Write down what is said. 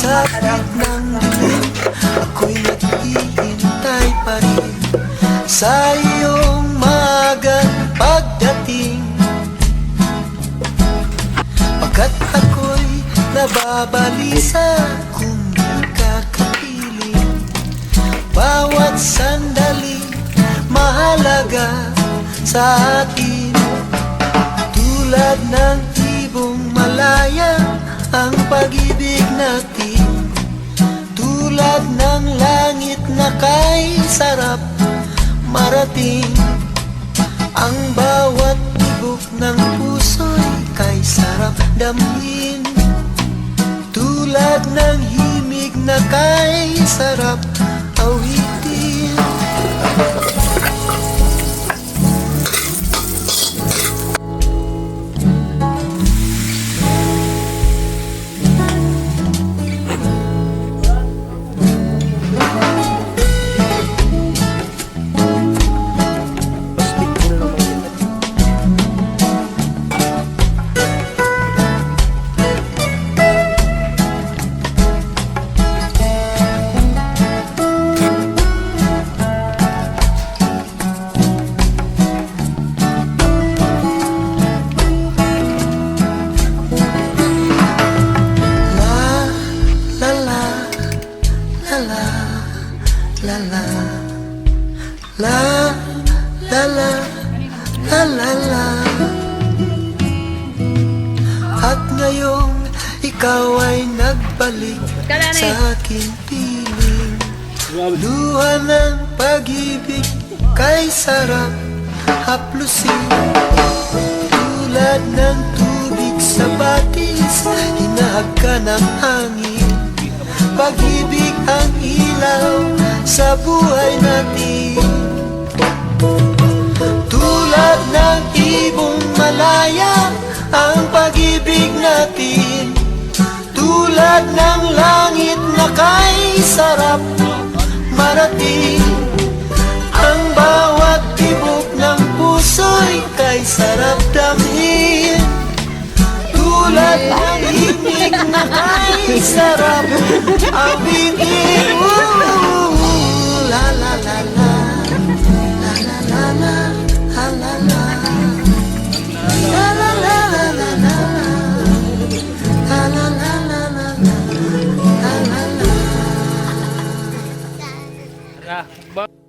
Sa harap ng mundo Ako'y naghihintay pa rin. Sa iyong maga pagdating Pagkat ako'y nababalisa Kung kakapiling Bawat sandali mahalaga sa akin. Tulad ng ibong malaya ang pag-ibig natin tulad ng langit na kay sarap marating. Ang bawat tibok ng puso'y kay sarap damhin. Tulad ng himig na kay sarap la la la. La la la la la la. At ngayong ikaw ay nagbalik sa aking piling. Luha ng pag-ibig kay sarap haplusin. Tulad ng tubig sa batis Hinahag ka ng hangin Pag-ibig ang ilaw sa buhay natin. Tulad ng ibong malaya Ang pag-ibig natin. Tulad ng langit na kay sarap marating. Ang bawat tibok ng puso'y kay sarap damhin. Tulad ng na kay sarap awitin Ooh, La la la la La la la la La la la La la la la la la La la la la la la La la